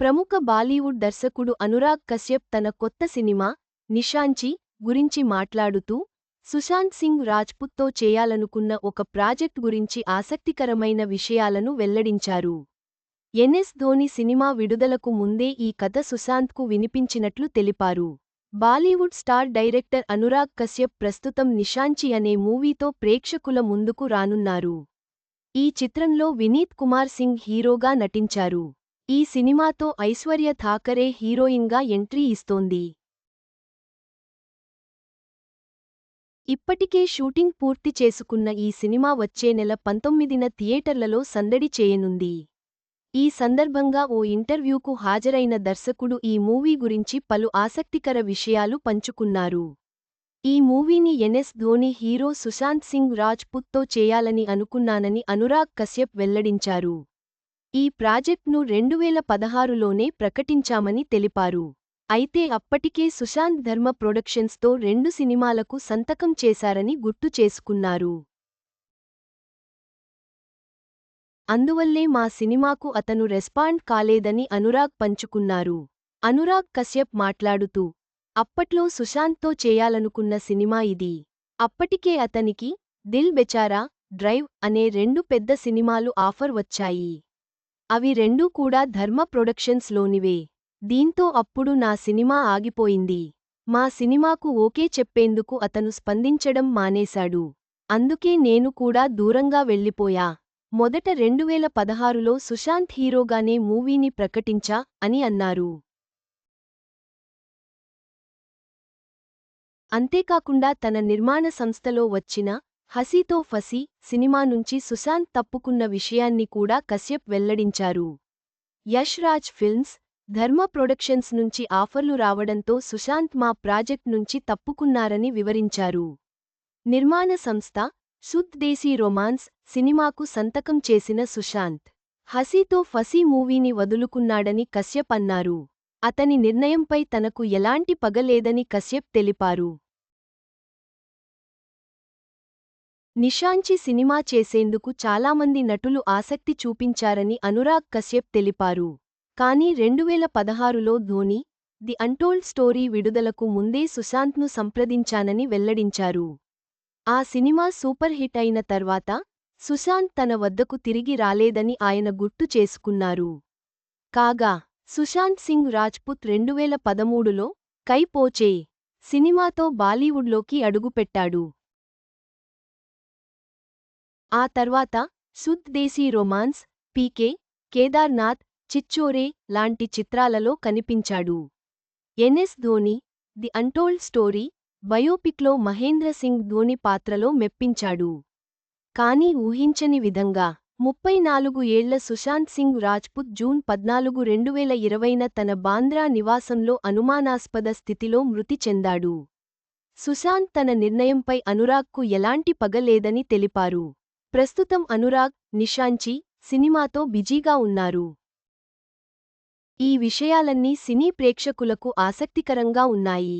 ప్రముఖ బాలీవుడ్ దర్శకుడు అనురాగ్ కశ్యప్ తన కొత్త సినిమా నిషాంచి గురించి మాట్లాడుతూ సుశాంత్ సింగ్ రాజ్పుత్తో చేయాలనుకున్న ఒక ప్రాజెక్ట్ గురించి ఆసక్తికరమైన విషయాలను వెల్లడించారు. ఎన్ఎస్ ధోని సినిమా విడుదలకు ముందే ఈ కథ సుశాంత్కు వినిపించినట్లు తెలిపారు. Bollywood star director Anurag Kashyap ప్రస్తుతం నిషాంచి అనే మూవీతో ప్రేక్షకుల ముందుకు రానున్నారు. ఈ చిత్రంలో వినీత్ కుమార్ సింగ్ హీరోగా నటించారు. ఈ సినిమాతో ఐశ్వర్య థాకరే హీరోయిన్గా ఎంట్రీ ఇస్తోంది. ఇప్పటికే షూటింగ్ పూర్తి చేసుకున్న ఈ సినిమా వచ్చే నెల పంతొమ్మిదిన థియేటర్లలో సందడి చేయనుంది. ఈ సందర్భంగా ఓ ఇంటర్వ్యూకు హాజరైన దర్శకుడు ఈ మూవీ గురించి పలు ఆసక్తికర విషయాలు పంచుకున్నారు. ఈ మూవీని ఎన్ఎస్ ధోని హీరో సుశాంత్ సింగ్ రాజ్పుత్తో చేయాలని అనుకున్నానని అనురాగ్ కశ్యప్ వెల్లడించారు. ఈ ప్రాజెక్ట్ను రెండువేల పదహారులోనే ప్రకటించామని తెలిపారు. అయితే అప్పటికే సుశాంత్ ధర్మ ప్రొడక్షన్స్తో రెండు సినిమాలకు సంతకం చేశారని గుర్తు చేసుకున్నారు. అందువల్లే మా సినిమాకు అతను రెస్పాండ్ కాలేదని అనురాగ్ పంచుకున్నారు. అనురాగ్ కశ్యప్ మాట్లాడుతూ అప్పట్లో సుశాంత్తో చేయాలనుకున్న సినిమా ఇది. అప్పటికే అతనికి దిల్ బెచారా డ్రైవ్ అనే రెండు పెద్ద సినిమాలు ఆఫర్ వచ్చాయి. అవి రెండూ కూడా ధర్మ ప్రొడక్షన్స్ లోనివే దీంతో అప్పుడు నా సినిమా ఆగిపోయింది. మా సినిమాకు ఓకే చెప్పేందుకు అతను స్పందించడం మానేశాడు. అందుకే నేను కూడా దూరంగా వెళ్ళిపోయా. మొదట రెండువేల పదహారులో సుశాంత్ హీరోగానే మూవీని ప్రకటించా అని అన్నారు. అంతేకాకుండా తన నిర్మాణ సంస్థలో వచ్చిన హసీతో ఫసీ సినిమా నుంచి సుశాంత్ తప్పుకున్న విషయాన్ని కూడా కశ్యప్ వెల్లడించారు. యష్ రాజ్ ఫిల్మ్స్ ధర్మ ప్రొడక్షన్స్ నుంచి ఆఫర్లు రావడంతో సుశాంత్ మా ప్రాజెక్ట్ నుంచి తప్పుకున్నారని వివరించారు. నిర్మాణ సంస్థ సుత్ దేశీ రొమాన్స్ సినిమాకు సంతకం చేసిన సుశాంత్ హసీతో ఫసీ మూవీని వదులుకున్నాడని కశ్యప్ అన్నారు. అతని నిర్ణయంపై తనకు ఎలాంటి పగలేదని కశ్యప్ తెలిపారు. నిషాంచి సినిమా చేసేందుకు చాలామంది నటులు ఆసక్తి చూపించారని అనురాగ్ కశ్యప్ తెలిపారు. కానీ రెండువేల పదహారులో ధోని ది అంటోల్డ్ స్టోరీ విడుదలకు ముందే సుశాంత్ను సంప్రదించానని వెల్లడించారు. ఆ సినిమా సూపర్ హిట్ అయిన తర్వాత సుశాంత్ తన వద్దకు తిరిగి రాలేదని ఆయన గుర్తు చేసుకున్నారు. కాగా సుశాంత్ సింగ్ రాజ్పుత్ రెండువేల పదమూడులో కైపోచే సినిమాతో బాలీవుడ్లోకి అడుగుపెట్టాడు. ఆ తర్వాత సుద్ దేశీ రొమాన్స్ పీకే కేదార్నాథ్ చిచ్చోరే లాంటి చిత్రాలలో కనిపించాడు. MS Dhoni the untold story బయోపిక్లో Mahendra Singh Dhoni పాత్రలో మెప్పించాడు. కాని ఊహించని విధంగా ముప్పై నాలుగు ఏళ్ళ సుశాంత్ సింగ్ రాజ్పుత్ జూన్ పద్నాలుగు రెండువేల ఇరవైన తన బాంద్రా నివాసంలో అనుమానాస్పద స్థితిలో మృతి చెందాడు. సుశాంత్ తన నిర్ణయంపై అనురాగ్కు ఎలాంటి పగలేదని తెలిపారు. ప్రస్తుతం అనురాగ్ నిషాంచి సినిమాతో బిజీగా ఉన్నారు. ఈ విషయాలన్నీ సినీ ప్రేక్షకులకు ఆసక్తికరంగా ఉన్నాయి.